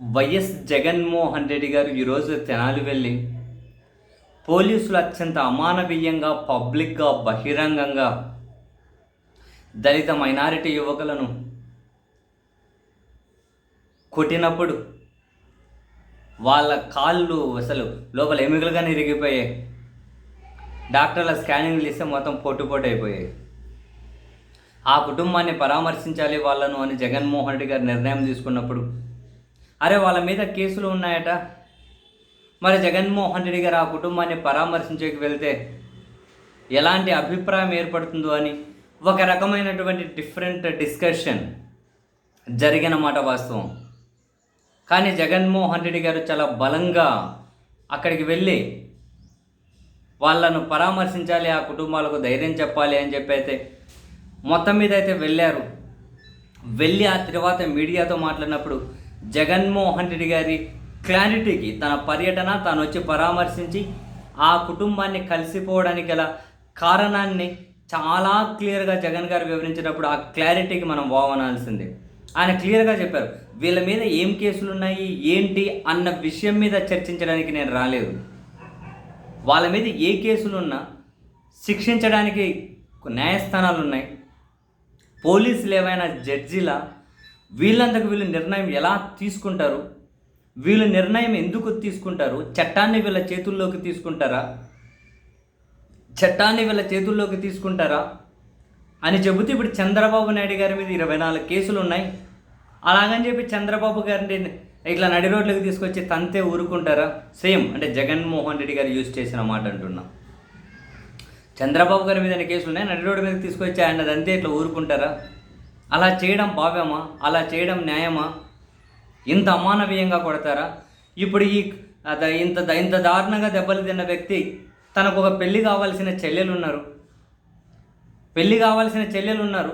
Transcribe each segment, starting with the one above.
YS Jaganmohan Reddy గారు ఈరోజు తెనాలి వెళ్ళి పోలీసులు అత్యంత అమానవీయంగా పబ్లిక్గా బహిరంగంగా దళిత మైనారిటీ యువకులను కొట్టినప్పుడు వాళ్ళ కాళ్ళు అసలు లోపల ఎముకలుగానే ఇరిగిపోయాయి. డాక్టర్ల స్కానింగ్లు ఇస్తే మొత్తం పొట్టు పొట్టు అయిపోయాయి. ఆ కుటుంబాన్ని పరామర్శించాలి వాళ్ళను అని జగన్మోహన్ రెడ్డి గారు నిర్ణయం తీసుకున్నప్పుడు అరే వాళ్ళ మీద కేసులు ఉన్నాయట. మరి జగన్మోహన్ రెడ్డి గారు ఆ కుటుంబాన్ని పరామర్శించేకి వెళ్తే ఎలాంటి అభిప్రాయం ఏర్పడుతుందో అని ఒక రకమైనటువంటి డిఫరెంట్ డిస్కషన్ జరిగిన మాట వాస్తవం. కానీ జగన్మోహన్ రెడ్డి గారు చాలా బలంగా అక్కడికి వెళ్ళి వాళ్ళను పరామర్శించాలి ఆ కుటుంబాలకు ధైర్యం చెప్పాలి అని చెప్పి అయితే మొత్తం మీద అయితే వెళ్ళారు. వెళ్ళి ఆ తర్వాత మీడియాతో మాట్లాడినప్పుడు జగన్మోహన్ రెడ్డి గారి క్లారిటీకి తన పర్యటన తాను వచ్చి పరామర్శించి ఆ కుటుంబాన్ని కలిసిపోవడానికి గల కారణాన్ని చాలా క్లియర్గా జగన్ గారు వివరించినప్పుడు ఆ క్లారిటీకి మనం వావనాల్సిందే ఆయన క్లియర్గా చెప్పారు వీళ్ళ మీద ఏం కేసులు ఉన్నాయి ఏంటి అన్న విషయం మీద చర్చించడానికి నేను రాలేదు. వాళ్ళ మీద ఏ కేసులు ఉన్నా శిక్షించడానికి న్యాయస్థానాలు ఉన్నాయి పోలీసులు ఏమైనా జడ్జిలా వీళ్ళంతకు వీళ్ళు నిర్ణయం ఎలా తీసుకుంటారు? వీళ్ళు నిర్ణయం ఎందుకు తీసుకుంటారు? చట్టాన్ని వీళ్ళ చేతుల్లోకి తీసుకుంటారా? చట్టాన్ని వీళ్ళ చేతుల్లోకి తీసుకుంటారా? అని చెబుతూ ఇప్పుడు చంద్రబాబు నాయుడు గారి మీద ఇరవై నాలుగు కేసులు ఉన్నాయి. అలాగని చెప్పి చంద్రబాబు గారిని ఇట్లా నడి రోడ్లకు తీసుకొచ్చి తంతే ఊరుకుంటారా? సేమ్ అంటే జగన్మోహన్ రెడ్డి గారు యూజ్ చేసిన మాట అంటున్నా. చంద్రబాబు గారి మీద కేసులు ఉన్నాయి. నడి రోడ్డు మీద తీసుకొచ్చి ఆయన అంతే ఇట్లా ఊరుకుంటారా? అలా చేయడం భావ్యమా? అలా చేయడం న్యాయమా? ఇంత అమానవీయంగా కొడతారా? ఇప్పుడు ఈ ఇంత ద- ఇంత దారుణంగా దెబ్బలు తిన్న వ్యక్తి తనకు ఒక పెళ్ళి కావాల్సిన చెల్లెలు ఉన్నారు పెళ్ళి కావాల్సిన చెల్లెలు ఉన్నారు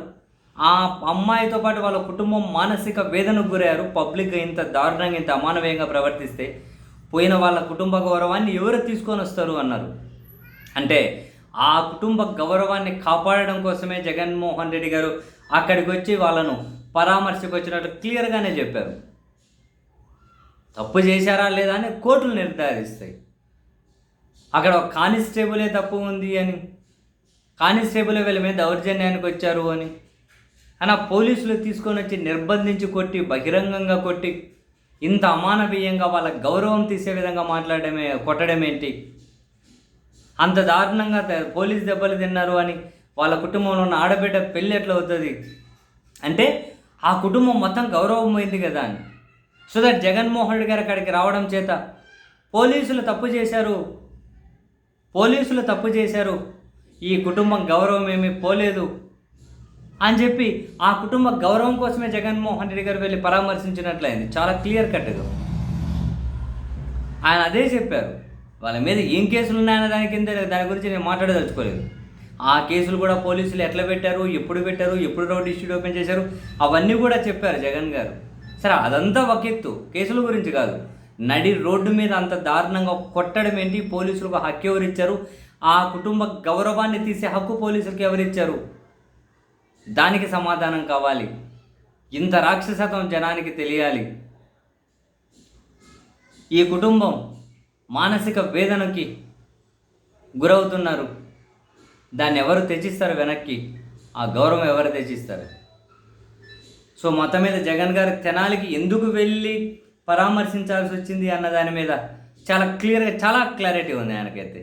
ఆ అమ్మాయితో పాటు వాళ్ళ కుటుంబం మానసిక వేదనకు గురయ్యారు. పబ్లిక్ ఇంత దారుణంగా ఇంత అమానవీయంగా ప్రవర్తిస్తే పోయిన వాళ్ళ కుటుంబ గౌరవాన్ని ఎవరు తీసుకొని వస్తారు అన్నారు. అంటే ఆ కుటుంబ గౌరవాన్ని కాపాడడం కోసమే జగన్మోహన్ రెడ్డి గారు అక్కడికి వచ్చి వాళ్ళను పరామర్శకు వచ్చినట్టు క్లియర్గానే చెప్పారు. తప్పు చేశారా లేదా అని కోర్టులు నిర్ధారిస్తాయి. అక్కడ ఒక కానిస్టేబులే తప్పు ఉంది అని కానిస్టేబుల్ వీళ్ళ మీద దౌర్జన్యానికి వచ్చారు అని అని ఆ పోలీసులు తీసుకొని వచ్చి నిర్బంధించి కొట్టి బహిరంగంగా కొట్టి ఇంత అమానవీయంగా వాళ్ళ గౌరవం తీసే విధంగా మాట్లాడమే కొట్టడం ఏంటి అంత దారుణంగా పోలీస్ దెబ్బలు తిన్నారు అని వాళ్ళ కుటుంబంలో ఉన్న ఆడబిడ్డ పెళ్ళి ఎట్లా అవుతుంది? అంటే ఆ కుటుంబం మొత్తం గౌరవం కదా అని. సో దట్ జగన్మోహన్ రెడ్డి గారు అక్కడికి రావడం చేత పోలీసులు తప్పు చేశారు. పోలీసులు తప్పు చేశారు. ఈ కుటుంబం గౌరవం ఏమీ పోలేదు. అని చెప్పి ఆ కుటుంబ గౌరవం కోసమే జగన్మోహన్ రెడ్డి గారు వెళ్ళి పరామర్శించినట్లయింది. చాలా క్లియర్ కట్గా ఆయన అదే చెప్పారు. వాళ్ళ మీద ఏం కేసులు ఉన్నాయన్న దాని కింద దాని గురించి నేను మాట్లాడదలుచుకోలేదు. ఆ కేసులు కూడా పోలీసులు ఎట్లా పెట్టారు ఎప్పుడు పెట్టారు ఎప్పుడు రోడ్ ఇష్యూడ్ ఓపెన్ చేశారు అవన్నీ కూడా చెప్పారు జగన్ గారు. సరే అదంతా ఒక ఎత్తు. కేసుల గురించి కాదు. నడి రోడ్డు మీద అంత దారుణంగా కొట్టడం ఏంటి? పోలీసులకు హక్కు ఎవరిచ్చారు? ఆ కుటుంబ గౌరవాన్ని తీసే హక్కు పోలీసులకు ఎవరిచ్చారు? దానికి సమాధానం కావాలి. ఇంత రాక్షసత్వం జనానికి తెలియాలి. ఈ కుటుంబం మానసిక వేదనకి గురవుతున్నారు. దాన్ని ఎవరు తెచ్చిస్తారు వెనక్కి? ఆ గౌరవం ఎవరు తెచ్చిస్తారు సో మొత్తం మీద జగన్ గారు తెనాలికి ఎందుకు వెళ్ళి పరామర్శించాల్సి వచ్చింది అన్న దాని మీద చాలా క్లియర్గా చాలా క్లారిటీ ఉంది ఆయనకైతే.